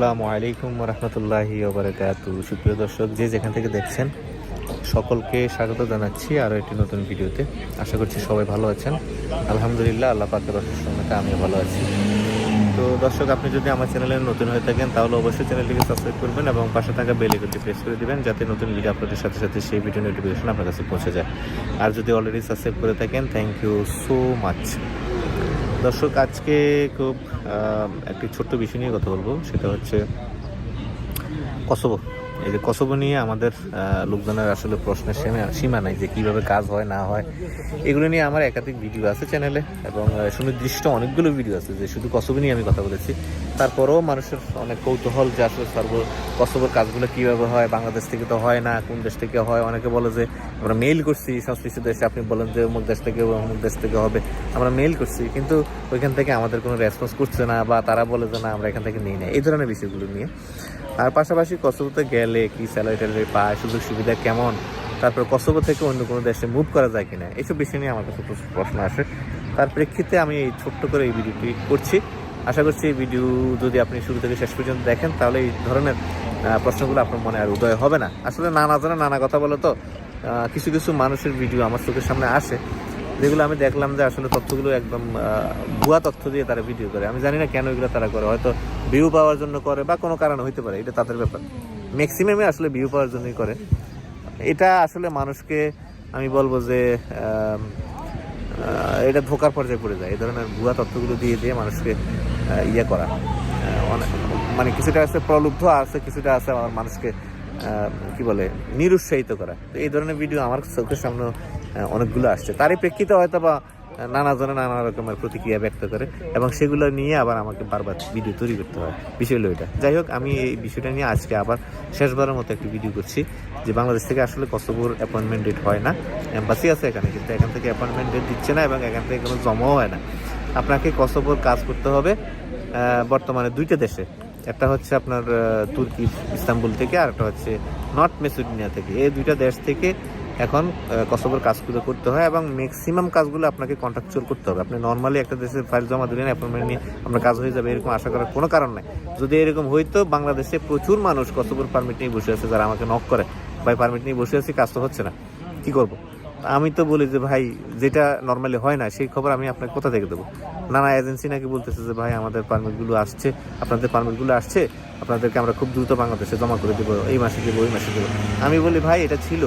আসসালামু আলাইকুম রহমতুল্লাহি সুপ্রিয় দর্শক, যে যেখান থেকে দেখছেন, সকলকে স্বাগত জানাচ্ছি আরও একটি নতুন ভিডিওতে। আশা করছি সবাই ভালো আছেন। আলহামদুলিল্লাহ, আল্লাহ পাকের সঙ্গে আমিও ভালো আছি। তো দর্শক, আপনি যদি আমার চ্যানেলে নতুন হয়ে থাকেন, তাহলে অবশ্যই চ্যানেলটিকে সাবস্ক্রাইব করবেন এবং পাশে থাকা বেল আইকনটি প্রেস করে দিবেন, যাতে নতুন ভিডিও আপলোডের সাথে সাথে সেই ভিডিও নোটিফিকেশন আপনার কাছে পৌঁছে যায়। আর যদি অলরেডি সাবস্ক্রাইব করে থাকেন থ্যাংক ইউ সো মাচ দর্শক আজকে খুব একটি ছোট্ট বিষয় নিয়ে কথা বলব। সেটা হচ্ছে কসবো এই যে কসবো নিয়ে আমাদের লোকজনের আসলে প্রশ্নের সীমা নাই যে কীভাবে কাজ হয়, না হয়। এগুলো নিয়ে আমার একাধিক ভিডিও আছে চ্যানেলে এবং সুনির্দিষ্ট অনেকগুলো ভিডিও আছে যে শুধু কসবো নিয়ে আমি কথা বলেছি। তারপরেও মানুষের অনেক কৌতূহল যে আসলে সর্ব কসবোর কাজগুলো কীভাবে হয়, বাংলাদেশ থেকে তো হয় না, কোন দেশ থেকে হয়? অনেকে বলে যে, আমরা মেইল করছি সংশ্লিষ্ট দেশে, আপনি বলেন যে অমুক দেশ থেকে অমুক দেশ থেকে হবে। আমরা মেইল করছি, কিন্তু ওইখান থেকে আমাদের কোনো রেসপন্স করছে না বা তারা বলে যে, না, আমরা এখান থেকে নিই না। এই ধরনের বিষয়গুলো নিয়ে। আর পাশাপাশি কসবোতে গেলে কি স্যালারি ট্যালারি পায়, সুযোগ সুবিধা কেমন? তারপর কসবো থেকে অন্য কোনো দেশে মুভ করা যায় কিনা এইসব বিষয় নিয়ে আমার কাছে প্রচুর প্রশ্ন আসে। তার প্রেক্ষিতে আমি এই ছোট্ট করে এই ভিডিওটি করছি। আশা করছি এই ভিডিও যদি আপনি শুরু থেকে শেষ পর্যন্ত দেখেন, তাহলে এই ধরনের প্রশ্নগুলো আপনার মনে আর উদয় হবে না। আসলে নানা জনে নানা কথা বলে তো কিছু কিছু মানুষের ভিডিও আমার চোখের সামনে আসে। যেগুলো আমি দেখলাম যে আসলে তথ্যগুলো একদম ভুয়া তথ্য দিয়ে তারা ভিডিও করে। আমি জানি না কেন এগুলো তারা করে। হয়তো ভিউ পাওয়ার জন্য করে বা কোনো কারণ হইতে পারে, এটা তাদের ব্যাপার। ম্যাক্সিমামে আসলে ভিউ পাওয়ার জন্যই করে। এটা আসলে মানুষকে, আমি বলব যে এটা ধোকার পর্যায়ে পড়ে যায়। এই ধরনের ভুয়া তথ্যগুলো দিয়ে দিয়ে মানুষকে ইয়ে করা। মানে কিছুটা আছে প্রলুব্ধ আছে কিছুটা আছে আমার মানুষকে কি বলে, নিরুৎসাহিত করা। তো এই ধরনের ভিডিও আমার চোখের সামনে অনেকগুলো আসছে। তারই প্রেক্ষিতে হয়তো বা নানা জনে নানা রকমের প্রতিক্রিয়া ব্যক্ত করে এবং সেগুলো নিয়ে আবার আমাকে বারবার ভিডিও তৈরি করতে হয়। বিষয় হলো এটা। যাই হোক, আমি এই বিষয়টা নিয়ে আজকে আবার শেষবারের মতো একটি ভিডিও করছি যে বাংলাদেশ থেকে আসলে কসবুর অ্যাপয়েন্টমেন্ট ডেট হয় না। এম্বাসি আছে এখানে, কিন্তু এখান থেকে অ্যাপয়েন্টমেন্ট ডেট দিচ্ছে না এবং এখান থেকে কোনো জমাও হয় না। আপনাকে কসবুর কাজ করতে হবে বর্তমানে দুইটা দেশে। একটা হচ্ছে আপনার তুর্কি, ইস্তাম্বুল থেকে, আর একটা হচ্ছে নর্থ মেসিডোনিয়া থেকে। এই দুইটা দেশ থেকে এখন কসবোর কাজগুলো করতে হয় এবং ম্যাক্সিমাম কাজগুলো আপনাকে কন্ট্রাকচুয়াল করতে হবে। আপনি নর্মালি একটা দেশের ফাইল জমা দিলেন অ্যাপয়েন্টমেন্ট নিয়ে আপনার কাজ হয়ে যাবে এরকম আশা করার কোনো কারণ নাই। যদি এরকম হইতো, বাংলাদেশে প্রচুর মানুষ কসবোর পারমিট নিয়ে বসে আছে যারা আমাকে নক করে। ভাই পারমিট নিয়ে বসে আছি, কাজ তো হচ্ছে না। কি করব? আমি তো বলি যে, ভাই, যেটা নর্মালি হয় না, সেই খবর আমি আপনাকে কোথা থেকে দেবো? নানা এজেন্সি নাকি বলতেছে যে, ভাই, আমাদের পারমিটগুলো আসছে, আপনাদের পারমিটগুলো আসছে, আপনাদেরকে আমরা খুব দ্রুত বাংলাদেশে জমা করে দেবো, এই মাসে দেবো, ওই মাসে দেবো। আমি বলি, ভাই, এটা ছিল।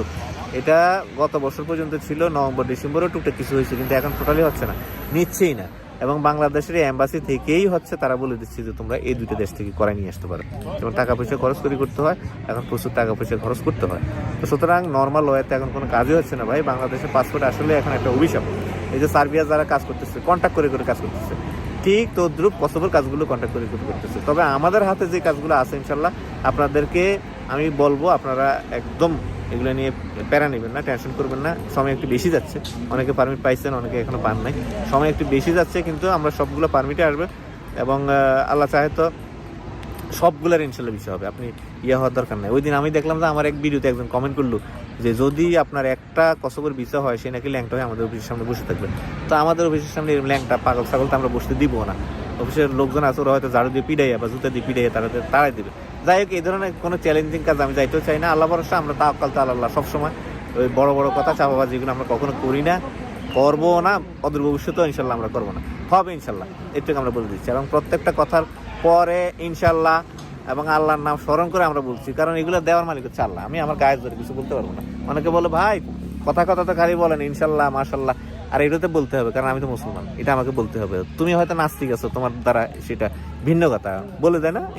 এটা গত বছর পর্যন্ত ছিল, নভেম্বর, ডিসেম্বরও টুকটাক কিছু হয়েছে, কিন্তু এখন টোটালি হচ্ছে না, নিচ্ছেই না। এবং বাংলাদেশের এম্বাসি থেকেই হচ্ছে তারা বলে দিচ্ছে যে তোমরা এই দুটো দেশ থেকে করাই নিয়ে আসতে পারো। যেমন টাকা পয়সা খরচ করে করতে হয়, এখন প্রচুর টাকা পয়সা খরচ করতে হয়। তো সুতরাং নর্মাল ওয়েতে এখন কোনো কাজই হচ্ছে না ভাই, বাংলাদেশের পাসপোর্ট আসলে এখন একটা অভিশাপ। এই যে সার্বিয়া যারা কাজ করতেছে কন্ট্যাক্ট করে করে কাজ করতেছে। ঠিক তদ্রুপ কসবর কাজগুলো কন্ট্যাক্ট করে করে করতেছে। তবে আমাদের হাতে যে কাজগুলো আছে ইনশাল্লাহ, আপনাদেরকে আমি বলব, আপনারা একদম এগুলো নিয়ে প্যারা নেবেন না টেনশন করবেন না। সময় একটু বেশি যাচ্ছে। অনেকে পারমিট পাইছেন, অনেকে এখনও পান নাই। সময় একটু বেশি যাচ্ছে, কিন্তু আমরা সবগুলো পারমিটে আসবে। এবং আল্লাহ চাহে তো সবগুলোর ইনশাল্লাহ বিষয় হবে। আপনি ইয়ে হওয়ার দরকার নাই। ওই দিন আমি দেখলাম যে আমার এক ভিডিওতে একজন কমেন্ট করল যে, যদি আপনার একটা কসবর বিষয় হয়, সে নাকি ল্যাংটা হয়ে আমাদের অফিসের সামনে বসে থাকবে। তো আমাদের অফিসের সামনে এরকম ল্যাংটা, পাগল ছাগল তো আমরা বসতে দিব না। অফিসের লোকজন আছে, ওরা হয়তো ঝাড়ু দিয়ে পিড়াইয়া বা জুতা দিয়ে পিড়াইয়া তারা তারাই দিবে। যাই হোক, এই ধরনের কোনো চ্যালেঞ্জিং কাজ আমি যাইতেও চাই না। আল্লাহ ভরসা, আমরা তাওকাল তো আল্লাহ সবসময়। ওই বড় বড় কথা চাপাবাজ যেগুলো আমরা কখনো করি না। করব না, অদূর ভবিষ্যতেও ইনশাল্লাহ আমরা করব না। হবে ইনশাল্লাহ, এটুকু আমরা বলে দিচ্ছি। এবং প্রত্যেকটা কথার পরে ইনশাল্লাহ এবং আল্লাহর নাম স্মরণ করে আমরা বলছি। কারণ এগুলো দেওয়ার মালিক হচ্ছে আল্লাহ। আমি আমার গায়ে ধরে কিছু বলতে পারব না। অনেকে বলে, ভাই, কথা কথা তো খালি বলেন, ইনশাল্লাহ, মাশাল্লাহ। আর এটাতে বলতে হবে, কারণ আমি তো মুসলমান। এটা আমাকে বলতে হবে। তুমি হয়তো নাস্তিক আছো, তোমার দ্বারা সেটা ভিন্ন কথা। বলে দেয় না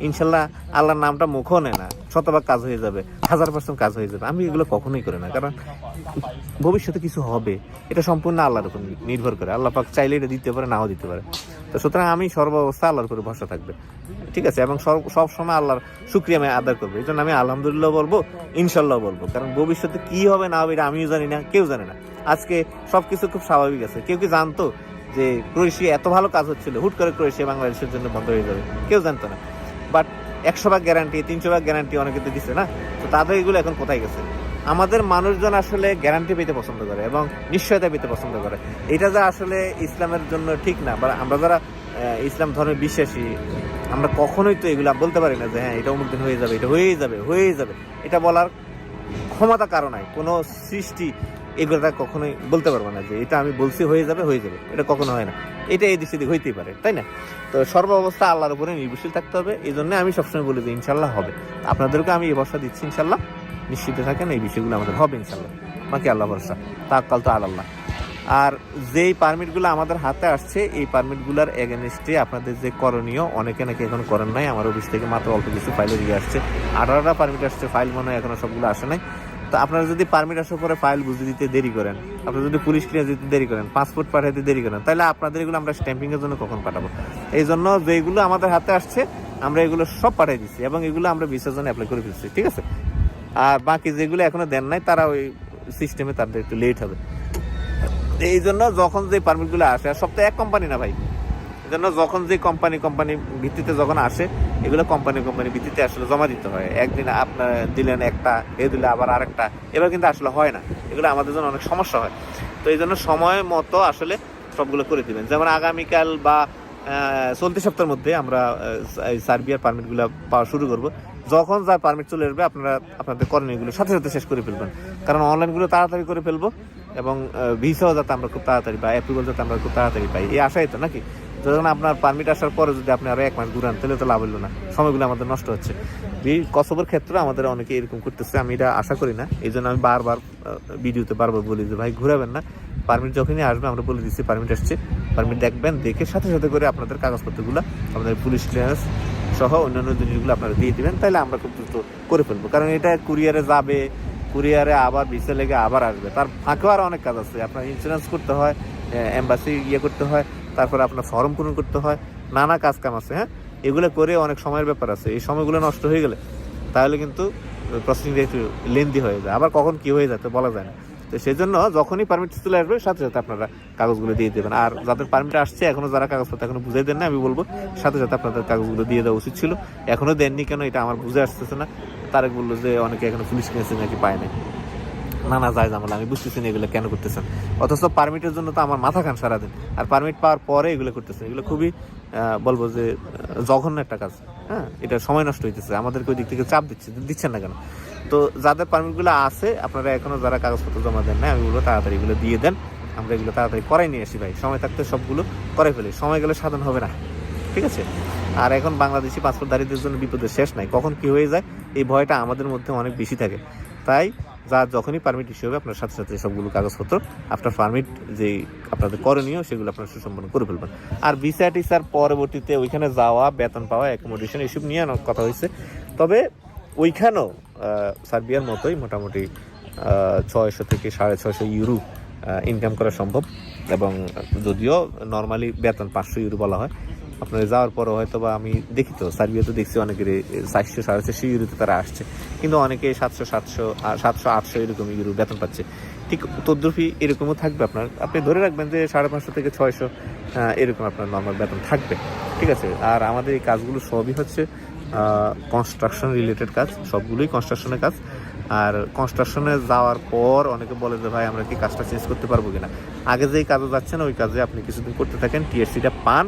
ইনশাল্লাহ আল্লাহর নামটা মুখও নেয় না। শতভাগ কাজ হয়ে যাবে, হাজার পার্সেন্ট কাজ হয়ে যাবে। আমি এগুলো কখনোই করি না, কারণ ভবিষ্যতে কিছু হবে। এটা সম্পূর্ণ আল্লাহর উপর নির্ভর করে। আল্লাহ পাক চাইলে এটা দিতে পারে, নাও দিতে পারে। তো সুতরাং আমি সর্বাবস্থা আল্লাহর উপরে ভরসা থাকবে। ঠিক আছে? এবং সব- সব সময় আল্লাহর শুক্রিয়া আমি আদায় করব। এই জন্য আমি আলহামদুলিল্লাহ বলব, ইনশাল্লাহ বলব। কারণ ভবিষ্যতে কি হবে না হবে এটা আমিও জানি না, কেউ জানে না। আজকে সবকিছু খুব স্বাভাবিক আছে। কেউ কি জানতো যে ক্রোয়েশিয়া এত ভালো কাজ হচ্ছিল, হুট করে ক্রোয়েশিয়া বাংলাদেশের জন্য বন্ধ হয়ে যাবে। কেউ জানতো না। বাট একশো ভাগ গ্যারান্টি তিনশো ভাগ গ্যারান্টি অনেকে তো দিচ্ছে না। তো তাদের এগুলো এখন কোথায় গেছে? আমাদের মানুষজন আসলে গ্যারান্টি পেতে পছন্দ করে এবং নিশ্চয়তা পেতে পছন্দ করে। এটা যা আসলে ইসলামের জন্য ঠিক না, বা আমরা যারা ইসলাম ধর্মে বিশ্বাসী, আমরা কখনোই তো এগুলো বলতে পারি না যে হ্যাঁ এটা অমুক দিন হয়ে যাবে, এটা হয়েই যাবে হয়েই যাবে। এটা বলার ক্ষমতা কারও নাই। কোনো সৃষ্টি এগুলোটা কখনোই বলতে পারব না যে এটা আমি বলছি হয়ে যাবে হয়ে যাবে। এটা কখনো হয় না। এটা এই দিক সেদিক হইতেই পারে, তাই না? তো সর্ব অবস্থা আল্লাহর উপরে নির্ভরশীল থাকতে হবে। এই জন্য আমি সবসময় বলি যে ইনশাল্লাহ হবে। আপনাদেরকে আমি এই ভরসা দিচ্ছি ইনশাল্লাহ নিশ্চিত থাকেন এই বিষয়গুলো আমাদের হবে ইনশাল্লাহ বাকি আল্লাহ ভরসা। তাকাল তো আল্লাহ আর যেই পারমিটগুলো আমাদের হাতে আসছে, এই পারমিটগুলোর এগেনস্টে আপনাদের যে করণীয়, অনেকে নাকি এখন করেন নাই। আমার অফিস থেকে মাত্র অল্প কিছু ফাইলে দিয়ে আসছে। আঠারোটা পারমিট আসছে ফাইল মনে হয় এখনও সবগুলো আসে নাই। তো আপনারা যদি পারমিট আসার পরে ফাইল বুঝে দিতে দেরি করেন, আপনারা যদি পুলিশ ক্লিয়ার দিতে দেরি করেন পাসপোর্ট পাঠাতে দেরি করেন, তাহলে আপনাদের এগুলো আমরা স্ট্যাম্পিংয়ের জন্য কখন পাঠাবো? এই জন্য যেগুলো আমাদের হাতে আসছে, আমরা এগুলো সব পাঠিয়ে দিচ্ছি এবং এগুলো আমরা ভিসার জন্য অ্যাপ্লাই করে ফেলছি, ঠিক আছে? আর বাকি যেগুলো এখনও দেন নাই, তারা ওই সিস্টেমে তাদের একটু লেট হবে। এই জন্য যখন যে পারমিটগুলো আসে, আর সব তো এক কোম্পানি না ভাই। জন্য যখন যে কোম্পানি কোম্পানি ভিত্তিতে যখন আসে, এগুলো কোম্পানি কোম্পানি ভিত্তিতে আসলে জমা দিতে হয়। একদিন আপনার দিলেন একটা, এ দিলে আবার আরেকটা, এবার কিন্তু আসলে হয় না। এগুলো আমাদের জন্য অনেক সমস্যা হয়। তো এই জন্য সময় মতো আসলে সবগুলো করে দিবেন। যেমন আগামীকাল বা চলতি সপ্তাহের মধ্যে আমরা এই সার্বিয়ার পারমিটগুলো পাওয়া শুরু করব। যখন যা পারমিট চলে আসবে, আপনারা, আপনাদের করণীয়গুলো সাথে সাথে শেষ করে ফেলবেন। কারণ অনলাইনগুলো তাড়াতাড়ি করে ফেলব এবং ভিসাও যাতে আমরা খুব তাড়াতাড়ি পাই, অ্যাপ্রুভাল যাতে আমরা খুব তাড়াতাড়ি পাই। এই আশাই তো নাকি? যখন আপনার পারমিট আসার পরে যদি আপনি আরও এক মাস ঘুরান, তাহলে তো লাভ হলো না। সময়গুলো আমাদের নষ্ট হচ্ছে। কসবের ক্ষেত্রে আমাদের অনেকে এরকম করতেছে, আমি এটা আশা করি না। এই জন্য আমি বারবার ভিডিওতে বারবার বলি যে, ভাই, ঘুরাবেন না। পারমিট যখনই আসবে, আমরা বলে দিচ্ছি পারমিট আসছে। পারমিট দেখবেন, দেখে সাথে সাথে করে আপনাদের কাগজপত্রগুলো, আমাদের পুলিশ ক্লিয়ারেন্স সহ অন্যান্য জিনিসগুলো আপনারা দিয়ে দিবেন। তাহলে আমরা খুব দ্রুত করে ফেলব। কারণ এটা কুরিয়ারে যাবে, কুরিয়ারে আবার ভিসা লেগে আবার আসবে। তার ফাঁকেও আরও অনেক কাজ আছে। আপনার ইন্স্যুরেন্স করতে হয় এম্বাসি ইয়ে করতে হয়। তারপরে আপনার ফর্ম পূরণ করতে হয়, নানা কাজ কাম আছে হ্যাঁ? এগুলো করে অনেক সময়ের ব্যাপার আছে। এই সময়গুলো নষ্ট হয়ে গেলে তাহলে কিন্তু প্রসেসিংটা একটু লেন্দি হয়ে যায়। আবার কখন কি হয়ে যায় তো বলা যায় না। তো সেই জন্য যখনই পারমিট চলে আসবে, সাথে সাথে আপনারা কাগজগুলো দিয়ে দেবেন। আর যাদের পারমিট আসছে এখনও যারা কাগজপত্র এখনও বুঝাই দেন না আমি বলব, সাথে সাথে আপনাদের কাগজগুলো দিয়ে দেওয়া উচিত ছিল। এখনও দেননি কেন? এটা আমার বুঝে আসতেছে না। তারেক বলল যে, অনেকে এখনও পুলিশ কেসে নাকি পায় না না যায় জামালা, আমি বুঝতেছি না এগুলো কেন করতেছেন। অথচ পারমিটের জন্য তো আমার মাথা খান সারাদিন। আর পারমিট পাওয়ার পরে এগুলো করতেছেন। এগুলো খুবই বলব যে জঘন্য একটা কাজ। হ্যাঁ এটা সময় নষ্ট হইতেছে। আমাদেরকে ওই দিক থেকে চাপ দিচ্ছে, দিচ্ছেন না কেন? তো যাদের পারমিটগুলো আছে, আপনারা এখনও যারা কাগজপত্র জমা দেন না আমি বলব তাড়াতাড়ি এগুলো দিয়ে দেন। আমরা এগুলো তাড়াতাড়ি করাই নিয়ে আসি ভাই। সময় থাকতে সবগুলো করে ফেলি। সময় গেলে সাধন হবে না। ঠিক আছে? আর এখন বাংলাদেশি পাসপোর্টধারীদের জন্য বিপদের শেষ নাই। কখন কি হয়ে যায়? এই ভয়টা আমাদের মধ্যে অনেক বেশি থাকে। তাই যা যখনই পারমিট ইস্যু হবে, আপনার সাথে সাথে সবগুলো কাগজপত্র, আপনার পারমিট যে আপনাদের করণীয়, সেগুলো আপনার সুসম্পন্ন করে ফেলবেন। আর ভিসা টিসার পরবর্তীতে ওইখানে যাওয়া, বেতন পাওয়া অ্যাকোমোডেশন এসব নিয়ে কথা হয়েছে। তবে ওইখানেও সার্বিয়ার মতোই মোটামুটি ছয়শো থেকে সাড়ে ছয়শো ইউরো ইনকাম করা সম্ভব। এবং যদিও নর্মালি বেতন পাঁচশো ইউরো বলা হয় আপনার যাওয়ার পরে হয়তো বা আমি দেখি তো সার্বিয়া তো দেখছি অনেকের চারশো, সাড়ে চারশো ইউরোতে তারা আসছে। কিন্তু অনেকে সাতশো সাতশো সাতশো, আটশো এরকম ইউরো বেতন পাচ্ছে। ঠিক তদ্রুপি এরকমও থাকবে আপনার। আপনি ধরে রাখবেন যে সাড়ে পাঁচশো থেকে ছয়শো এরকম আপনার নর্মাল বেতন থাকবে। ঠিক আছে? আর আমাদের এই কাজগুলো সবই হচ্ছে কনস্ট্রাকশন রিলেটেড কাজ, সবগুলোই কনস্ট্রাকশনের কাজ। আর কনস্ট্রাকশনে যাওয়ার পর অনেকে বলে যে, ভাই, আমরা কি কাজটা চেঞ্জ করতে পারব কিনা? আগে যেই কাজে যাচ্ছেন, ওই কাজে আপনি কিছুদিন করতে থাকেন টিএসসিটা পান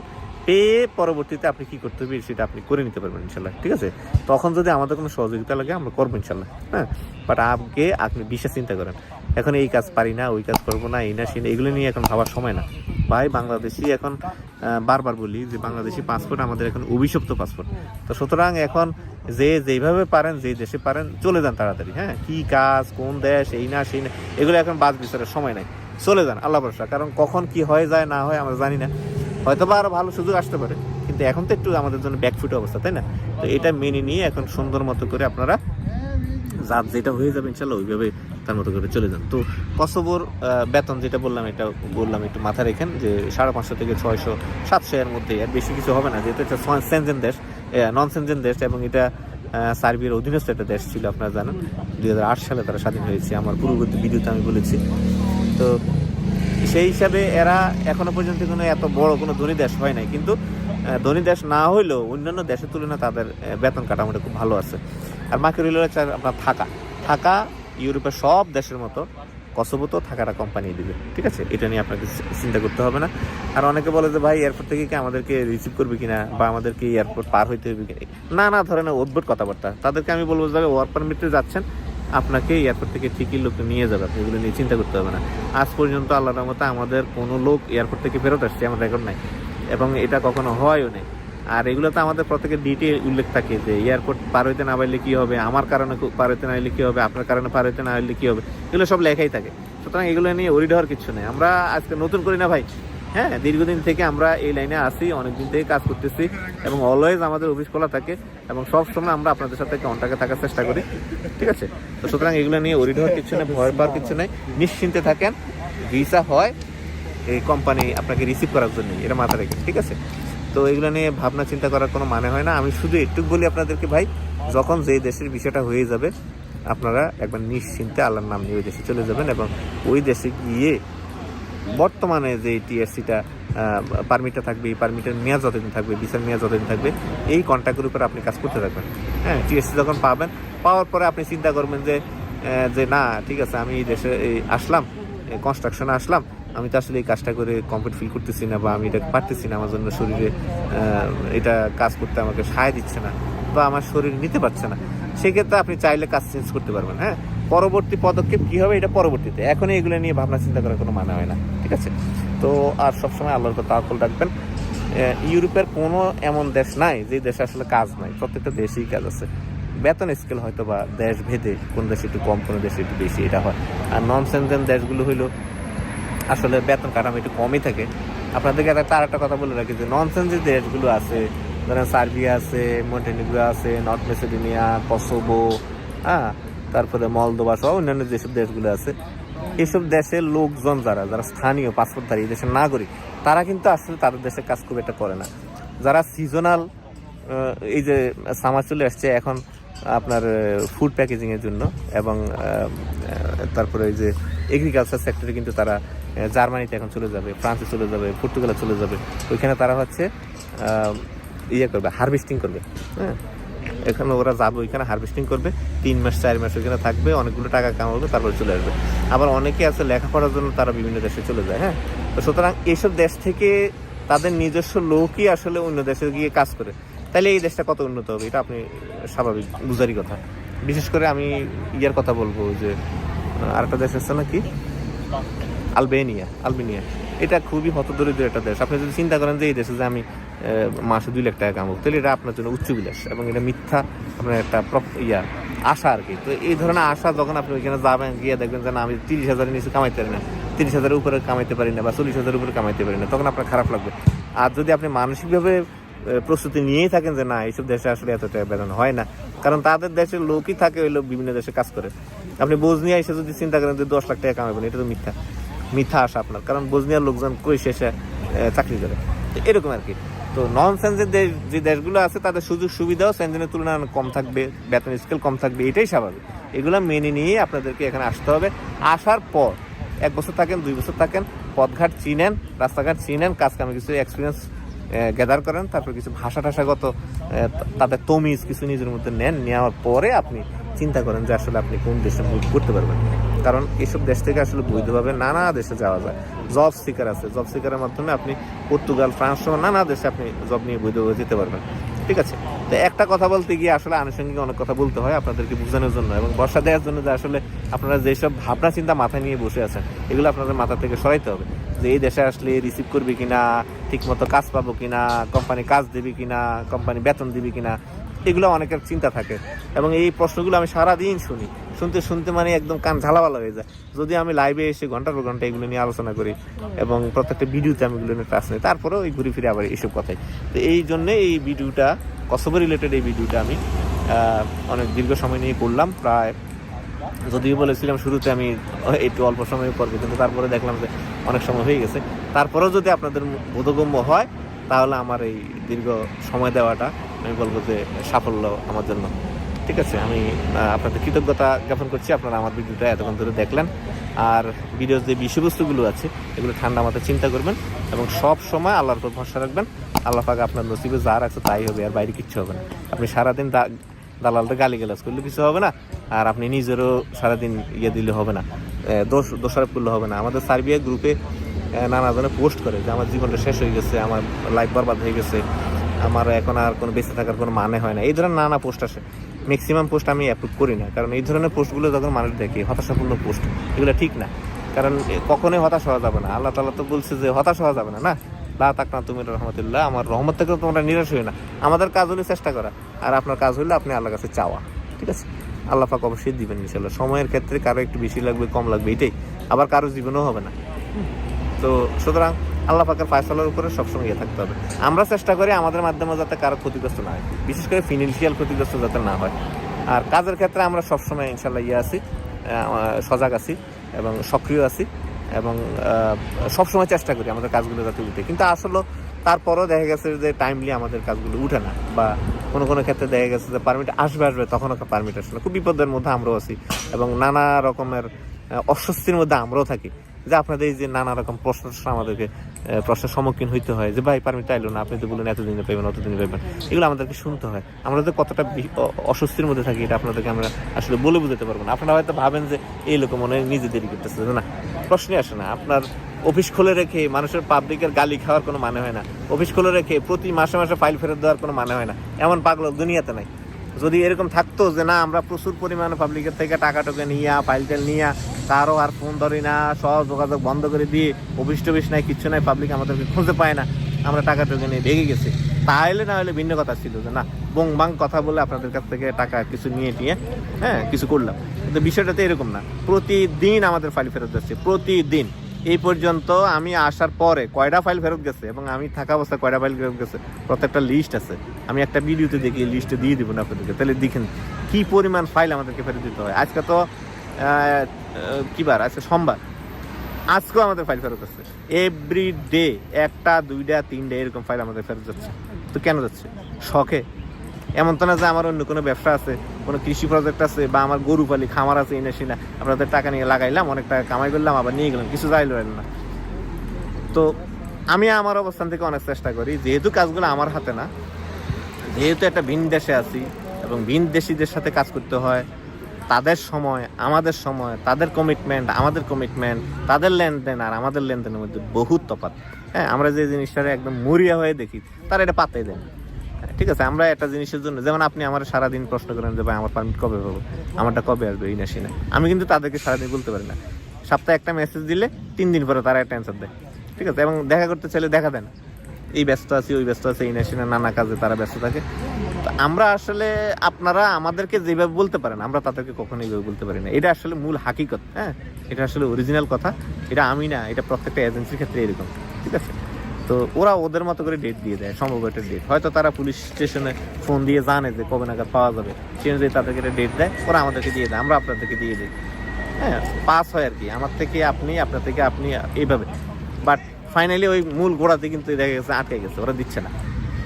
পেয়ে পরবর্তীতে আপনি কি করতে হবে সেটা আপনি করে নিতে পারবেন ইনশাল্লাহ ঠিক আছে? তখন যদি আমাদের কোনো সহযোগিতা লাগে, আমরা করব ইনশাল্লাহ হ্যাঁ? বাট আগে আপনি বিশেষ চিন্তা করেন। এখন এই কাজ পারি না, ওই কাজ করব না, এই না, সেই না, এগুলো নিয়ে এখন ভাবার সময় না। ভাই, বাংলাদেশি এখন বারবার বলি যে বাংলাদেশি পাসপোর্ট আমাদের এখন অভিশপ্ত পাসপোর্ট তো সুতরাং এখন যে যেইভাবে পারেন, যেই দেশে পারেন, চলে যান তাড়াতাড়ি হ্যাঁ? কি কাজ, কোন দেশ, এই না, সেই না, এগুলো এখন বাদ বিচারের সময় নাই। চলে যান, আল্লাহ ভরসা। কারণ কখন কি হয়ে, যায়, না হয় আমরা জানি না। হয়তো বা আরও ভালো সুযোগ আসতে পারে, কিন্তু এখন তো একটু আমাদের জন্য ব্যাকফুট অবস্থা, তাই না? তো এটা মেনে নিয়ে এখন সুন্দর মতো করে আপনারা যার যেটা হয়ে যাবে ইনশাল্লাহ ওইভাবে তার মতো করে চলে যান। তো কসবর বেতন যেটা বললাম, এটা বললাম একটু মাথা রেখেন যে সাড়ে পাঁচশো থেকে ছয়শো, সাতশো এর মধ্যে আর বেশি কিছু হবে না, যেহেতু এটা সেনজেন দেশ নন সেনজেন দেশ, এবং এটা সার্বিয়ার অধীনস্থ একটা দেশ ছিল, আপনারা জানেন। দুই হাজার আট সালে তারা স্বাধীন হয়েছে, আমার পূর্ববর্তী ভিডিওতে আমি বলেছি। তো সেই হিসাবে এরা এখনও পর্যন্ত কোনো এত বড় কোনো ধনী দেশ হয় নাই। কিন্তু ধনী দেশ না হইলেও অন্যান্য দেশের তুলনায় তাদের বেতন কাঠামোটা খুব ভালো আছে। আর মাকে রইল হচ্ছে আপনার থাকা। থাকা ইউরোপের সব দেশের মতো কসোভো তো থাকাটা কোম্পানি দিবে। ঠিক আছে? এটা নিয়ে আপনাকে চিন্তা করতে হবে না। আর অনেকে বলে যে, ভাই এয়ারপোর্ট থেকে কি আমাদেরকে রিসিভ করবে কিনা? বা আমাদেরকে এয়ারপোর্ট পার হইতে হবে কিনা? না না ধরনের অদ্ভুত কথাবার্তা। তাদেরকে আমি বলব যাবে ওয়ার্ক পারমিটে যাচ্ছেন। আপনাকে এয়ারপোর্ট থেকে ঠিকই লোক নিয়ে যাবে, আপনি এগুলো নিয়ে চিন্তা করতে হবে না। আজ পর্যন্ত আল্লাহর রহমতে আমাদের কোনো লোক এয়ারপোর্ট থেকে ফেরত আসছে আমার রেকর্ড নাই। এবং এটা কখনো হয়ও নেই। আর এগুলো তো আমাদের প্রত্যেকের ডিটেল উল্লেখ থাকে যে এয়ারপোর্ট পার হইতে না পারলে কী হবে, আমার কারণে পার হইতে না হলে কী হবে, আপনার কারণে পার হইতে না হইলে কী হবে, এগুলো সব লেখাই থাকে। সুতরাং এগুলো নিয়ে ওরিড হওয়ার কিছু নেই। আমরা আজকে নতুন করি না ভাই? হ্যাঁ দীর্ঘদিন থেকে আমরা এই লাইনে আসি অনেকদিন থেকে কাজ করতেছি এবং অলওয়েজ আমাদের অফিস খোলা থাকে এবং সব সময় আমরা আপনাদের সাথে কন্ট্যাক্টে থাকার চেষ্টা করি, ঠিক আছে? তো সুতরাং এগুলো নিয়ে ওরিড হওয়ার কিছু নেই, ভয় পাওয়ার কিছু নেই, নিশ্চিন্তে থাকেন ভিসা হয়, এই কোম্পানি আপনাকে রিসিভ করার জন্য এটা মাথা রেখে, ঠিক আছে? তো এগুলো নিয়ে ভাবনা চিন্তা করার কোনো মানে হয় না, আমি শুধু একটু বলি আপনাদেরকে ভাই, যখন যেই দেশের বিষয়টা হয়ে যাবে, আপনারা একবার নিশ্চিন্তে আল্লাহর নাম নিয়ে ওই দেশে চলে যাবেন এবং ওই দেশে গিয়ে বর্তমানে যে টিএসসিটা পারমিটটা থাকবে, এই পারমিটের মেয়াদ যতদিন থাকবে ভিসার মেয়াদ যতদিন থাকবে, এই কন্ট্যাক্টের উপরে আপনি কাজ করতে থাকবেন। হ্যাঁ টিএসসি যখন পাবেন, পাওয়ার পরে আপনি চিন্তা করবেন যে যে না, ঠিক আছে, আমি এই দেশে আসলাম কনস্ট্রাকশনে আসলাম, আমি তো আসলে এই কাজটা করে কমফর্ট ফিল করতেছি না বা আমি এটা পারতেছি না, আমার জন্য শরীরে এটা কাজ করতে আমাকে সায় দিচ্ছে না, বা আমার শরীর নিতে পারছে না। সেক্ষেত্রে আপনি চাইলে কাজ চেঞ্জ করতে পারবেন হ্যাঁ? পরবর্তী পদক্ষেপ কি হবে এটা পরবর্তীতে। এখন এগুলো নিয়ে ভাবনা চিন্তা করার কোনো মানে হয় না, ঠিক আছে? তো আর সবসময় আল্লাহর কথা আকল রাখবেন। ইউরোপের কোনো এমন দেশ নাই যে দেশে আসলে কাজ নাই, প্রত্যেকটা দেশেই কাজ আছে। বেতন স্কেল হয়তো বা দেশ ভেদে, কোন দেশে একটু কম, কোন দেশে একটু বেশি, এটা হয়। আর নন সেনজেন দেশগুলো হইল, আসলে বেতন কাঠামো একটু কমই থাকে। আপনাদেরকে তার একটা কথা বলে রাখি যে ননসেন্স যে দেশগুলো আছে, ধরেন সার্বিয়া আছে, মন্টেনিগ্রো আছে, নর্থ মেসিডোনিয়া, কসোভো হ্যাঁ তারপরে মলদোবা সহ অন্যান্য যেসব দেশগুলো আছে, এসব দেশের লোকজন যারা যারা স্থানীয় পাসপোর্টধারী, দেশের নাগরিক, তারা কিন্তু আসলে তাদের দেশে কাজ খুব একটা করে না। যারা সিজনাল এই যে সামার চলে আসছে, এখন আপনার ফুড প্যাকেজিংয়ের জন্য এবং তারপরে এই যে এগ্রিকালচার সেক্টরে কিন্তু তারা জার্মানিতে এখন চলে যাবে, ফ্রান্সে চলে যাবে, পর্তুগালে চলে যাবে। ওইখানে তারা হচ্ছে ইয়ে করবে হারভেস্টিং করবে হ্যাঁ? এখানে ওরা যাবে, ওইখানে হারভেস্টিং করবে, তিন মাস, চার মাস ওইখানে থাকবে, অনেকগুলো টাকা কামাবে, তারপরে চলে আসবে। আবার অনেকে আছে লেখাপড়ার জন্য তারা বিভিন্ন দেশে চলে যায় হ্যাঁ? তো সুতরাং এইসব দেশ থেকে তাদের নিজস্ব লোকই আসলে অন্য দেশে গিয়ে কাজ করে। তাহলে এই দেশটা কত উন্নত হবে, এটা আপনি স্বাভাবিক বুঝারই কথা। বিশেষ করে আমি ইয়ার কথা বলব যে আরেকটা দেশ আছে নাকি? Albania Albania. এটা খুবই হতদরিদ্র একটা দেশ। আপনি যদি চিন্তা করেন যে এই দেশে যে আমি মাসে দুই লাখ টাকা কামাবো। তাহলে এটা আপনার জন্য উচ্চ বিলাস এবং এটা মিথ্যা আপনার একটা ইয়া, আশা আর কি। তো এই ধরনের আশা যখন আপনি ওইখানে যাবেন, গিয়ে দেখবেন যে না, আমি তিরিশ হাজারের নিচে কামাইতে পারি না। তিরিশ হাজারের উপরে কামাইতে পারি না বা চল্লিশ হাজারের উপরে কামাইতে পারি না, তখন আপনার খারাপ লাগবে। আর যদি আপনি মানসিকভাবে প্রস্তুতি নিয়েই থাকেন যে না, এইসব দেশে আসলে এতটা বেতন হয় না, কারণ তাদের দেশের লোকই থাকে, ওই লোক বিভিন্ন দেশে কাজ করে। আপনি বোঝনিয়া এসে যদি চিন্তা করেন যে দশ লাখ টাকা কামাবেন এটা তো মিথ্যা। মিথ্যা আশা আপনার, কারণ বোঝনিয়ার লোকজন কই শেষে চাকরি করে। এরকম আর কি। তো নন সেন্সের দেশ, যে দেশগুলো আছে, তাদের সুযোগ সুবিধাও সেন্সেনের তুলনায় কম থাকবে, বেতন স্কেল কম থাকবে, এটাই স্বাভাবিক। এগুলো মেনে নিয়ে আপনাদেরকে এখানে আসতে হবে। আসার পর, এক বছর থাকেন, দুই বছর থাকেন, পথঘাট চিনেন, রাস্তাঘাট চিনেন কাজ কামে কিছু এক্সপিরিয়েন্স গ্যাদার করেন, তারপর কিছু ভাষা টাষাগত তাদের তমিজ কিছু নিজের মধ্যে নেন, নেওয়ার পরে আপনি চিন্তা করেন যে আসলে আপনি কোন দেশে মুভ করতে পারবেন। কারণ এসব দেশ থেকে আসলে বৈধভাবে নানা দেশে যাওয়া যায়। জব সিকার আছে। জব সিকারের মাধ্যমে আপনি পর্তুগাল, ফ্রান্স সহ নানা দেশে আপনি জব নিয়ে বৈধভাবে যেতে পারবেন। ঠিক আছে? তো একটা কথা বলতে গিয়ে আসলে আনুষঙ্গিক অনেক কথা বলতে হয় আপনাদেরকে বোঝানোর জন্য এবং বর্ষা দেওয়ার জন্য যে আসলে আপনারা যেসব ভাবনা চিন্তা মাথায় নিয়ে বসে আছেন, এগুলো আপনাদের মাথা থেকে সরাইতে হবে। যে এই দেশে আসলে রিসিভ করবে কিনা, ঠিকমতো কাজ পাবো কিনা কোম্পানি কাজ দেবে কিনা কোম্পানি বেতন দিবে কিনা, এগুলো অনেকের চিন্তা থাকে। এবং এই প্রশ্নগুলো আমি সারাদিন শুনি। শুনতে শুনতে মানে একদম কান ঝালাপালা হয়ে যায়। যদি আমি লাইভে এসে ঘণ্টার পর ঘণ্টা এগুলো নিয়ে আলোচনা করি এবং প্রত্যেকটা ভিডিওতে আমি এগুলো নিয়ে ক্লাস নিই, তারপরেও ওই ঘুরে ফিরে আবার এইসব কথাই। তো এই জন্যে এই ভিডিওটা কসব রিলেটেড এই ভিডিওটা আমি অনেক দীর্ঘ সময় নিয়ে করলাম। প্রায় যদিও বলেছিলাম শুরুতে আমি একটু অল্প সময় করব, কিন্তু তারপরে দেখলাম যে অনেক সময় হয়ে গেছে। তারপরেও যদি আপনাদের বোধগম্য হয়, তাহলে আমার এই দীর্ঘ সময় দেওয়াটা আমি বলব যে সাফল্য আমার জন্য। ঠিক আছে? আমি আপনাদের কৃতজ্ঞতা জ্ঞাপন করছি। আপনারা আমার ভিডিওটা এতক্ষণ ধরে দেখলেন। আর ভিডিওর যে বিষয়বস্তুগুলো আছে, এগুলো ঠান্ডা মাথায় চিন্তা করবেন এবং সব সময় আল্লাহর উপর ভরসা রাখবেন। আল্লাহ পাক আপনার নসিবে যা রাখছে তাই হবে, আর বাইরে কিচ্ছু হবে না। আপনি সারাদিন দা- দালালটা গালি গালাজ করলে কিছু হবে না, আর আপনি নিজেরও সারাদিন ইয়ে দিলে হবে না দোষ, দোষারোপ করলে হবে না। আমাদের সার্বিয়া গ্রুপে নানা জনে পোস্ট করে যে আমার জীবনটা শেষ হয়ে গেছে, আমার লাইফ বরবাদ হয়ে গেছে, আমার এখন আর কোনো বেঁচে থাকার কোনো মানে হয় না। এই ধরনের নানা পোস্ট আসে। ম্যাক্সিমাম পোস্ট আমি অ্যাপ্রুভ করি না। কারণ এই ধরনের পোস্টগুলো যখন মানুষ দেখে, হতাশাপূর্ণ পোস্ট এগুলো ঠিক না। কারণ কখনোই হতাশ হওয়া যাবে না। আল্লাহ তালা তো বলছে যে হতাশ হওয়া যাবে না না? লা তাকনা তুমি রহমতুল্লাহ, আমার রহমত থেকে তোমরা নিরাশ হয়ে না। আমাদের কাজ হলে চেষ্টা করা। আর আপনার কাজ হলে আপনি আল্লাহর কাছে চাওয়া। ঠিক আছে? আল্লাহ পাক অবশ্যই দিবেন ইনশাল্লাহ সময়ের ক্ষেত্রে কারও একটু বেশি লাগবে, কম লাগবে, এটাই। আবার কারও জীবনেও হবে না। তো সুতরাং আল্লাহ পাকের ফায়সালার উপরে সবসময় ইয়ে থাকতে হবে। আমরা চেষ্টা করি আমাদের মাধ্যমে যাতে কারও ক্ষতিগ্রস্ত না হয়, বিশেষ করে ফিনান্সিয়াল ক্ষতিগ্রস্ত যাতে না হয়। আর কাজের ক্ষেত্রে আমরা সবসময় ইনশাল্লাহ ইয়ে আছি সজাগ আছি এবং সক্রিয় আছি এবং সবসময় চেষ্টা করি আমাদের কাজগুলো যাতে উঠে। কিন্তু আসলে তারপরও দেখা গেছে যে টাইমলি আমাদের কাজগুলো উঠে না বা কোনো কোনো ক্ষেত্রে দেখা গেছে যে পারমিট আসবে আসবে তখন একটা পারমিট আসে না। খুব বিপদের মধ্যে আমরাও আছি এবং নানা রকমের অস্বস্তির মধ্যে আমরাও থাকি। যে আপনাদের এই যে নানা রকম প্রশ্ন আমাদেরকে প্রশ্নের সম্মুখীন হইতে হয়, যে, ভাই পারমিট আইলো না, আপনি তো বলেন এতদিনে পাইবেন, অতদিনে পাইবেন। এগুলো আমাদেরকে শুনতে হয়। আমরা যে কতটা অস্বস্তির মধ্যে থাকি, এটা আপনাদেরকে আমরা আসলে বলে বুঝতে পারব না। আপনারা হয়তো ভাবেন যে, এই লোক মনে হয় নিজে দেরি করতেছে। না, প্রশ্নই আসে না। আপনার অফিস খুলে রেখে মানুষের পাবলিকের গালি খাওয়ার কোনো মানে হয় না। অফিস খুলে রেখে প্রতি মাসে মাসে ফাইল ফেরত দেওয়ার কোনো মানে হয় না। এমন পাগল দুনিয়াতে নাই। যদি এরকম থাকতো যে না, আমরা প্রচুর পরিমাণে পাবলিকের থেকে টাকা টোকে নিয়ে ফাইল টাইল নিয়ে, কারও আর ফোন ধরি না সব যোগাযোগ বন্ধ করে দিয়ে, অফিস টফিস নাই কিচ্ছু নাই পাবলিক আমাদেরকে খুঁজে পায় না, আমরা টাকা টোকে নিয়ে ভেঙে গেছি। তাহলে না হলে ভিন্ন কথা ছিল যে না বং বাং কথা বলে আপনাদের কাছ থেকে টাকা কিছু নিয়ে নিয়ে হ্যাঁ কিছু করলাম। কিন্তু বিষয়টা তো এরকম না। প্রতিদিন আমাদের ফাইল ফেরত যাচ্ছে, প্রতিদিন। এই পর্যন্ত আমি আসার পরে কয়টা ফাইল ফেরত গেছে এবং আমি থাকা অবস্থায় কয়টা ফাইল ফেরত গেছে? প্রত্যেকটা লিস্ট আছে। আমি একটা ভিডিওতে দেখি লিস্টে দিয়ে দিব না আপনাদেরকে। তাহলে দেখেন কি পরিমাণ ফাইল আমাদেরকে ফেরত দিতে হয়? আজকে তো আহ, বার? আজকে সোমবার। আজকেও আমাদের ফাইল ফেরত আছে। এভরি ডে একটা দুইটা তিনটা এরকম ফাইল আমাদের ফেরত যাচ্ছে। তো কেন যাচ্ছে? শখে। এমন তো না যে আমার অন্য কোনো ব্যবসা আছে কোনো কৃষি প্রজেক্ট আছে বা আমার গরু পালি খামার আছে এনে সিনা আপনাদের টাকা নিয়ে লাগাইলাম অনেক টাকা কামাই করলাম আবার নিয়ে গেলাম কিছু যাইলো না। তো আমি আমার অবস্থান থেকে অনেক চেষ্টা করি যেহেতু কাজগুলো আমার হাতে না যেহেতু একটা ভিন দেশে আছি এবং ভিন দেশিদের সাথে কাজ করতে হয় তাদের সময় আমাদের সময় তাদের কমিটমেন্ট আমাদের কমিটমেন্ট তাদের লেনদেন আর আমাদের লেনদেনের মধ্যে বহুত তফাৎ। হ্যাঁ আমরা যে জিনিসটা একদম মরিয়া হয়ে দেখি তারা এটা পাতাই দেন হ্যাঁ, ঠিক আছে, আমরা একটা জিনিসের জন্য যেমন আপনি আমার সারাদিন প্রশ্ন করেন যে, ভাই, আমার পারমিট কবে পাবো? আমারটা কবে আসবে? এই না না। আমি কিন্তু তাদেরকে সারাদিন বলতে পারি না। সপ্তাহে একটা মেসেজ দিলে তিন দিন পরে তারা একটা অ্যান্সার দেয়। ঠিক আছে, এবং দেখা করতে চাইলে দেখা দেয় না এই ব্যস্ত আছি, ওই ব্যস্ত আছে, এই না না, নানা কাজে তারা ব্যস্ত থাকে। তো আমরা আসলে আপনারা আমাদেরকে যেভাবে বলতে পারেন, আমরা তাদেরকে কখনো এইভাবে বলতে পারি না। এটা আসলে মূল হাকিকত হ্যাঁ? এটা আসলে অরিজিনাল কথা। এটা আমি না, এটা প্রত্যেকটা এজেন্সির ক্ষেত্রে এরকম, ঠিক আছে? তো ওরা ওদের মতো করে ডেট দিয়ে দেয়, সম্ভব একটা ডেট হয়তো তারা পুলিশ স্টেশনে ফোন দিয়ে জানে যে কবে নাগাদ পাওয়া যাবে। সে অনুযায়ী তাদেরকে একটা ডেট দেয়, ওরা আমাদেরকে দিয়ে দেয়, আমরা আপনাদেরকে দিয়ে দিই। হ্যাঁ পাস হয় আর কি। আমার থেকে আপনি, আপনার থেকে আপনি, এইভাবে। বাট ফাইনালি ওই মূল গোড়াতে কিন্তু দেখা গেছে আটকে গেছে, ওরা দিচ্ছে না।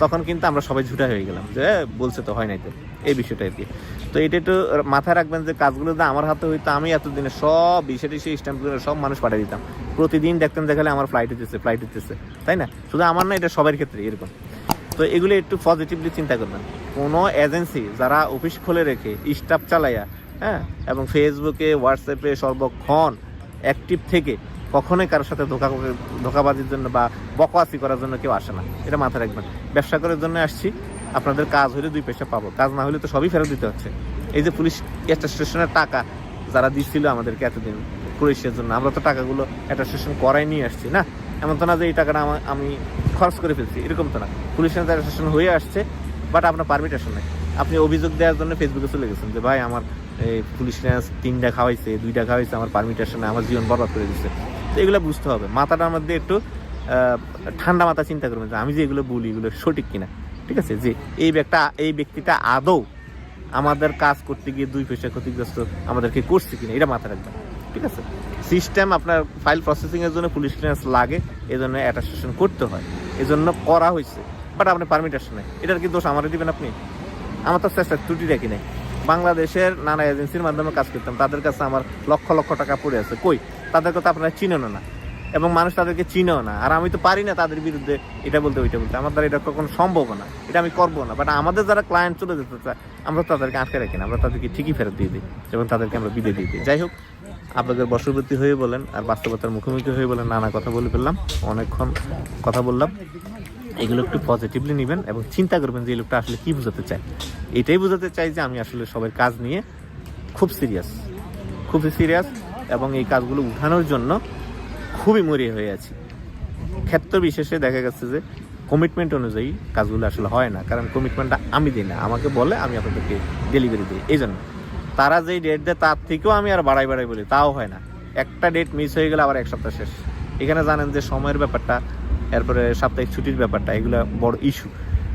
তখন কিন্তু আমরা সবাই ঝুটা হয়ে গেলাম যে বলছে তো, হয় নাই তো। এই বিষয়টা আর কি। তো এটা একটু মাথায় রাখবেন যে, কাজগুলো যদি আমার হাতে হইতো, আমি এতদিনে সব বিষয় টিসে স্ট্যাম্পগুলো সব মানুষ পাঠিয়ে দিতাম। প্রতিদিন দেখতেন দেখালে আমার ফ্লাইট হতেছে ফ্লাইট হতেছে তাই না? শুধু আমার না, এটা সবার ক্ষেত্রে এরকম। তো এগুলো একটু পজিটিভলি চিন্তা করবেন। কোনো এজেন্সি যারা অফিস খুলে রেখে স্টাফ চালাইয়া হ্যাঁ এবং ফেসবুকে হোয়াটসঅ্যাপে সর্বক্ষণ অ্যাক্টিভ থেকে কখনোই কারোর সাথে ধোকা, ধোকাবাজির জন্য বা বকওয়াসি করার জন্য কেউ আসে না। এটা মাথায় রাখবেন। ব্যবসা করার জন্য আসছি। আপনাদের কাজ হলে দুই পয়সা পাবো। কাজ না হলে তো সবই ফেরত দিতে হচ্ছে। এই যে পুলিশ একটা স্টেশনের টাকা যারা দিচ্ছিল আমাদেরকে এতদিন ক্রোয়েশিয়ার জন্য, আমরা তো টাকাগুলো একটা স্টেশন করাই নিয়ে আসছি, না? এমন তো না যে এই টাকাটা আমা- আমি খরচ করে ফেলছি। এরকম তো না। পুলিশের স্টেশন হয়ে আসছে বাট আপনার পারমিট আসে নাই। আপনি অভিযোগ দেওয়ার জন্য ফেসবুকে চলে গেছেন যে, ভাই, আমার এই পুলিশ তিনটা খাওয়াইছে, দুইটা খাওয়াইছে, আমার পারমিট আসে না আমার জীবন বরবাদ করে দিচ্ছে তো এগুলো বুঝতে হবে। মাথাটার মধ্যে একটু ঠান্ডা মাথা চিন্তা করবেন যে আমি যে এগুলো বলি, এগুলো সঠিক কিনা। ঠিক আছে? যে এই ব্যক্তি, এই ব্যক্তিটা আদৌ আমাদের কাজ করতে গিয়ে দুই পয়সা ক্ষতিগ্রস্ত আমাদেরকে করছে কিনা, এটা মাথায় রাখবেন। ঠিক আছে? সিস্টেম আপনার ফাইল প্রসেসিংয়ের জন্য পুলিশ ক্লিয়ারেন্স লাগে এই জন্য অ্যাটাস্টেশন করতে হয়। এই জন্য করা হয়েছে। বাট আপনি পারমিট আসে নাই। এটার কি দোষ আমারে দিবেন আপনি? আমার তো চেষ্টা ত্রুটি রাখি নাই। বাংলাদেশের নানা এজেন্সির মাধ্যমে কাজ করতাম। তাদের কাছে আমার লক্ষ লক্ষ টাকা পড়ে আছে। কই? তাদেরকে তো আপনারা চিনেন না। এবং মানুষ তাদেরকে চিনেও না। আর আমি তো পারি না তাদের বিরুদ্ধে এটা বলতে, ওইটা বলতে। আমার দ্বারা এটা কখনো সম্ভব না। এটা আমি করব না। বাট আমাদের যারা ক্লায়েন্ট চলে যেতে চায়, আমরা তাদেরকে আটকে রাখি না। আমরা তাদেরকে ঠিকই ফেরত দিয়ে দিই এবং তাদেরকে আমরা বিদে দিয়ে দিই। যাই হোক, আপনাদের বশবর্তী হয়ে বলেন আর বাস্তবতার মুখোমুখি হয়ে বলেন, নানা কথা বলে ফেললাম, অনেকক্ষণ কথা বললাম। এগুলো একটু পজিটিভলি নেবেন এবং চিন্তা করবেন যে এই লোকটা আসলে কী বোঝাতে চায়। এটাই বোঝাতে চাই যে আমি আসলে সবার কাজ নিয়ে খুব সিরিয়াস খুবই সিরিয়াস এবং এই কাজগুলো উঠানোর জন্য খুবই মরিয়া হয়ে আছি। ক্ষেত্র বিশেষে দেখা গেছে যে কমিটমেন্ট অনুযায়ী কাজগুলো আসলে হয় না, কারণ কমিটমেন্টটা আমি দিই না। আমাকে বলে আমি আপনাদেরকে ডেলিভারি দিই। এই জন্য তারা যেই ডেট দেয় তার থেকেও আমি আর বাড়াই বাড়াই বলি। তাও হয় না। একটা ডেট মিস হয়ে গেলে আবার এক সপ্তাহ শেষ। এখানে জানেন যে সময়ের ব্যাপারটা, এরপরে সাপ্তাহিক ছুটির ব্যাপারটা, এগুলো বড় ইস্যু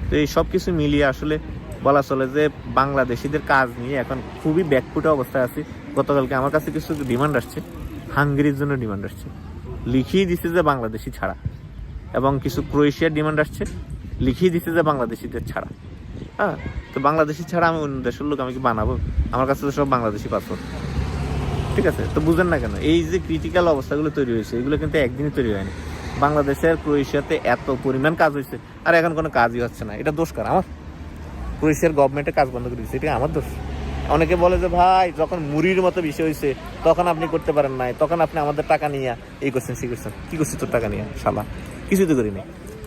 তো এই সব কিছু মিলিয়ে আসলে বলা চলে যে বাংলাদেশিদের কাজ নিয়ে এখন খুবই ব্যাকফুটে অবস্থায় আছি। গতকালকে আমার কাছে কিছু ডিমান্ড আসছে, হাঙ্গেরির জন্য ডিমান্ড আসছে। লিখিয়ে দিছে যে বাংলাদেশি ছাড়া। এবং কিছু ক্রোয়েশিয়ার ডিমান্ড আসছে, লিখিয়ে দিছে যে বাংলাদেশিদের ছাড়া। হ্যাঁ তো বাংলাদেশি ছাড়া আমি অন্য দেশের লোক আমি কি বানাবো? আমার কাছে তো সব বাংলাদেশি পাসপোর্ট। ঠিক আছে, তো বুঝেন না কেন, এই যে ক্রিটিক্যাল অবস্থাগুলো তৈরি হয়েছে, এগুলো কিন্তু একদিনই তৈরি হয়নি। বাংলাদেশের ক্রোয়েশিয়াতে এত পরিমাণ কাজ হয়েছে, আর এখন কোনো কাজই হচ্ছে না। এটা দোষ কার? আমার? ক্রোয়েশিয়ার গভর্নমেন্টে কাজ বন্ধ করে দিচ্ছে এটা আমার দোষ। অনেকে বলে যে, ভাই, যখন মুড়ির মতো বিষয় হয়েছে, তখন আপনি করতে পারেন নাই, তখন আপনি আমাদের টাকা নিয়ে এই করছেন সেই করছেন কি করছিস তোর টাকা নিয়ে, শালা? কিছুই তো করি নাই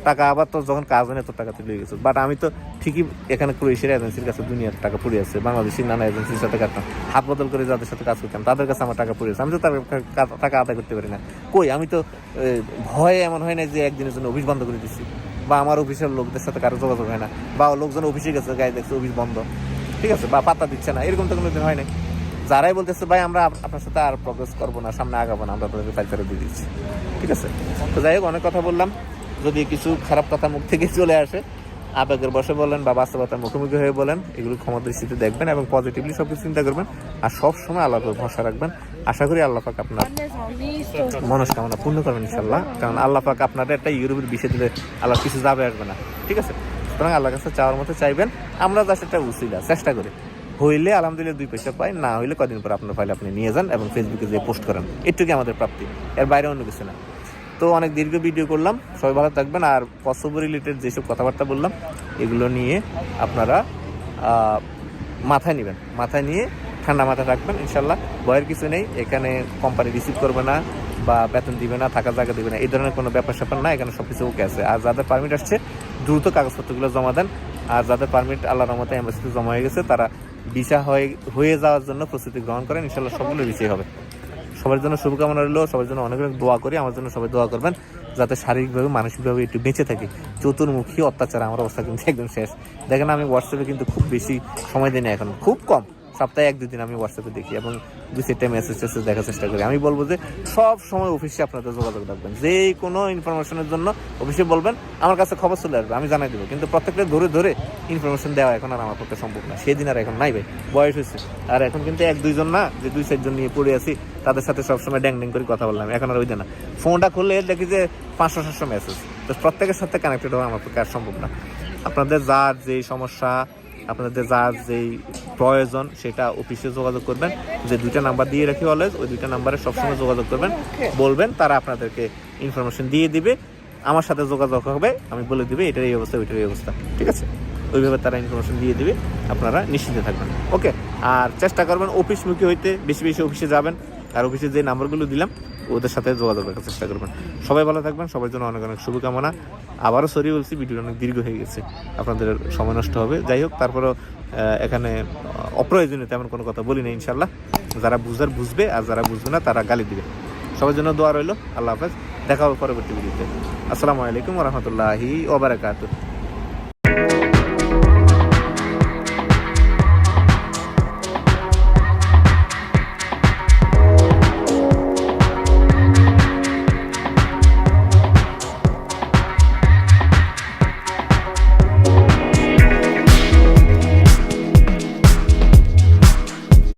টাকা আবার তো যখন কাজ হয় তোর টাকা তুলে গেছে। বাট আমি তো ঠিকই এখানে ক্রোয়েশিয়ার এজেন্সির কাছে দুনিয়ার টাকা পড়ে আছে, বাংলাদেশের নানা এজেন্সির সাথে কাটতাম হাত বদল করে যাদের সাথে কাজ করতাম, তাদের কাছে আমার টাকা পড়ে আছে। আমি তো তার টাকা আদায় করতে পারি না। কই? আমি তো ভয়ে এমন হয় না যে একদিনের জন্য অফিস বন্ধ করে দিচ্ছি বা আমার অফিসের লোকদের সাথে কারও যোগাযোগ হয় না, বা লোকজন অফিসে গেছে, গায়ে দেখছে অফিস বন্ধ, ঠিক আছে? বা পাত্তা দিচ্ছে না, এরকম তো কোনো দিন হয় না যারাই বলতেছে, ভাই, আমরা আপনার সাথে আর প্রগ্রেস করব না, সামনে আগাবো না, আমরা তাদেরকে ফাইল দিয়ে দিচ্ছি। ঠিক আছে? তো যাই হোক, অনেক কথা বললাম। যদি কিছু খারাপ কথা মুখ থেকে চলে আসে আবেগের বসে বলেন বা বাস্তবতার মুখোমুখি হয়ে বলেন, এগুলো ক্ষমা দৃষ্টিতে দেখবেন এবং পজিটিভলি সব কিছু চিন্তা করবেন আর সব সময় আল্লাহর উপর ভরসা রাখবেন। আশা করি আল্লাহ পাক আপনার মনস্কামনা পূর্ণ করবেন ইনশাল্লাহ কারণ আল্লাহ পাক আপনাদের একটা ইউরোপের বিষয় দিলে আল্লাহ কিছু যাবে আসবে না, ঠিক আছে? সুতরাং আল্লাহর কাছে চাওয়ার মতো চাইবেন, আমরা যা সেটা উচিলা চেষ্টা করি। হইলে আলহামদুলিল্লাহ দুই পয়সা পাই, না হইলে কদিন পর আপনার ফাইল আপনি নিয়ে যান এবং ফেসবুকে যে পোস্ট করেন, এটুকুই আমাদের প্রাপ্তি, এর বাইরে অন্য কিছু না। তো অনেক দীর্ঘ ভিডিও করলাম। সবাই ভালো থাকবেন। আর পসব রিলেটেড যেসব কথাবার্তা বললাম, এগুলো নিয়ে আপনারা মাথায় নেবেন। মাথায় নিয়ে ঠান্ডা মাথায় রাখবেন, ইনশাল্লাহ। ভয়ের কিছু নেই। এখানে কোম্পানি রিসিভ করবে না বা বেতন দিবে না, থাকার জায়গা দিবে না। এই ধরনের কোনো ব্যাপার স্যাপার না। এখানে সব কিছু ওকে আছে। আর যাদের পারমিট আসছে, দ্রুত কাগজপত্রগুলো জমা দেন। আর যাদের পারমিট আল্লাহ রহমতে এম্বাসিতে জমা হয়ে গেছে, তারা ভিসা হয়ে হয়ে যাওয়ার জন্য প্রস্তুতি গ্রহণ করেন। ইনশাল্লাহ সবগুলো বিষয় হবে। সবার জন্য শুভকামনা রইল। সবার জন্য অনেক অনেক দোয়া করি। আমার জন্য সবাই দোয়া করবেন যাতে শারীরিকভাবে, মানসিকভাবে একটু বেঁচে থাকি। চতুর্মুখী অত্যাচার, আমার অবস্থা কিন্তু একদম শেষ। দেখেন আমি হোয়াটসঅ্যাপে কিন্তু খুব বেশি সময় দিই না এখন। খুব কম। সপ্তাহে এক দুদিন আমি হোয়াটসঅ্যাপে দেখি এবং দুই, চারটা মেসেজ টেসেজ দেখার চেষ্টা করি। আমি বলব যে সব সময় অফিসে আপনাদের যোগাযোগ রাখবেন। যে কোনো ইনফরমেশনের জন্য অফিসে বলবেন, আমার কাছে খবর চলে আসবে, আমি জানাই দেবো। কিন্তু প্রত্যেকটা ধরে ধরে ইনফরমেশন দেওয়া এখন আর আমার পক্ষে সম্ভব না। সেদিন আর এখন নাই ভাই, বয়স হয়েছে। আর এখন কিন্তু এক, দুইজন না, যে দুই, চারজন নিয়ে পড়ে আছি, তাদের সাথে সবসময় ড্যাং ড্যাং করে কথা বললাম। এখন আর ওই না, ফোনটা খুললে দেখি যে পাঁচশো, সাতশো মেসেজ তো প্রত্যেকের সাথে কানেক্টেড হওয়া আমার পক্ষে আর সম্ভব না। আপনাদের যার যেই সমস্যা আপনাদের যার যেই প্রয়োজন সেটা অফিসে যোগাযোগ করবেন যে দুইটা নাম্বার দিয়ে রাখি অলওয়েজ ওই দুইটা নাম্বারে সবসময় যোগাযোগ করবেন বলবেন তারা আপনাদেরকে ইনফরমেশন দিয়ে দিবে আমার সাথে যোগাযোগ হবে আমি বলে দিবে এটার এই অবস্থা ওইটার এই অবস্থা ঠিক আছে? ওইভাবে তারা ইনফরমেশন দিয়ে দিবে আপনারা নিশ্চিন্তে থাকবেন ওকে আর চেষ্টা করবেন অফিসমুখী হইতে বেশি বেশি অফিসে যাবেন আর অফিসে যে নাম্বারগুলো দিলাম ওদের সাথে যোগাযোগ রাখার চেষ্টা করবেন। সবাই ভালো থাকবেন, সবার জন্য অনেক অনেক শুভকামনা। আবারও সরি বলছি ভিডিওটা অনেক দীর্ঘ হয়ে গেছে। আপনাদের সময় নষ্ট হবে। যাই হোক, তারপরেও এখানে অপ্রয়োজনীয় তেমন কোনো কথা বলি না ইনশাল্লাহ যারা বুঝার বুঝবে, আর যারা বুঝবে না, তারা গালি দিবে। সবার জন্য দোয়া রইল। আল্লাহ হাফেজ। দেখা হবে পরবর্তী ভিডিওতে আসসালামু আলাইকুম রহমতুল্লাহি ওবরাকাতুহ